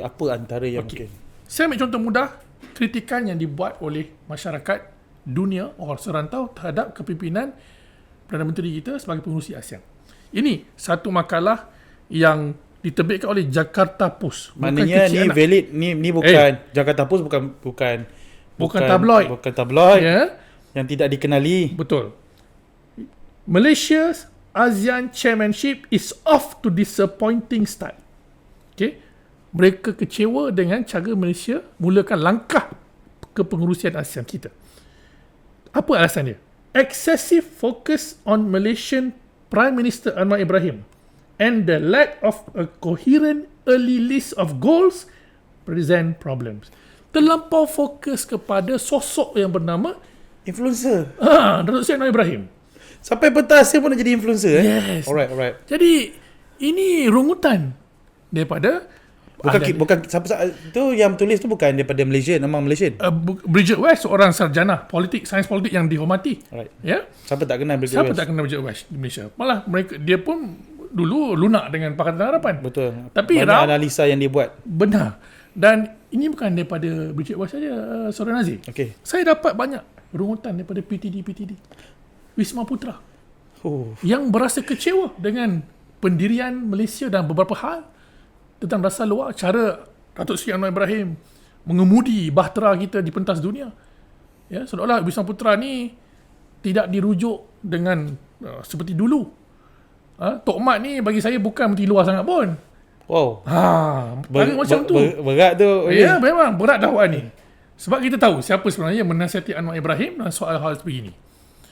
Apa antara yang Okey. mungkin? Saya ambil contoh mudah kritikan yang dibuat oleh masyarakat dunia orang serantau terhadap kepimpinan Perdana Menteri kita sebagai pengurusi ASEAN. Ini satu makalah yang diterbitkan oleh Jakarta Post. Maknanya ni anak. valid ni ni bukan Jakarta Post bukan bukan Bukan tabloid. Bukan tabloid Ya, yang tidak dikenali. betul. Malaysia's ASEAN chairmanship is off to disappointing start. Okay. Mereka kecewa dengan cara Malaysia mulakan langkah kepengurusian ASEAN kita. Apa alasan dia? Excessive focus on Malaysian Prime Minister Anwar Ibrahim and the lack of a coherent early list of goals present problems. Terlampau fokus kepada sosok yang bernama Influencer. ah, Datuk Seri Anwar Ibrahim. Sampai pentas saya pun nak jadi influencer eh. Yes. Alright, alright. Jadi ini rungutan daripada Bukan ki- bukan siapa siapa- tu yang tulis tu bukan daripada Malaysia, nama Malaysian. uh, Bridget West seorang sarjana politik sains politik yang dihormati. Alright. Ya. Siapa tak kenal Bridget Siapa West? tak kenal Bridget West di Malaysia? Malah mereka dia pun dulu lunak dengan Pakatan Harapan. Betul. Tapi Banyak Ram- analisa yang dia buat. Benar. Dan ini bukan daripada Bridget West saja, uh, Saudara Nazir. Okey. Saya dapat banyak rungutan daripada PTD-PTD. Wisma Putra. Oh. yang berasa kecewa dengan pendirian Malaysia dan beberapa hal tentang dasar luar cara Datuk Seri Anwar Ibrahim mengemudi bahtera kita di pentas dunia. Ya, seolah-olah Wisma Putra ni tidak dirujuk dengan uh, seperti dulu. Ha, Tok Mat ni bagi saya bukan menteri luar sangat pun. Wow. Ha, ber, macam tu. ber- berat tu. Ya, memang berat dakwaan ni. Sebab kita tahu siapa sebenarnya menasihati Anwar Ibrahim dalam soal hal seperti ini.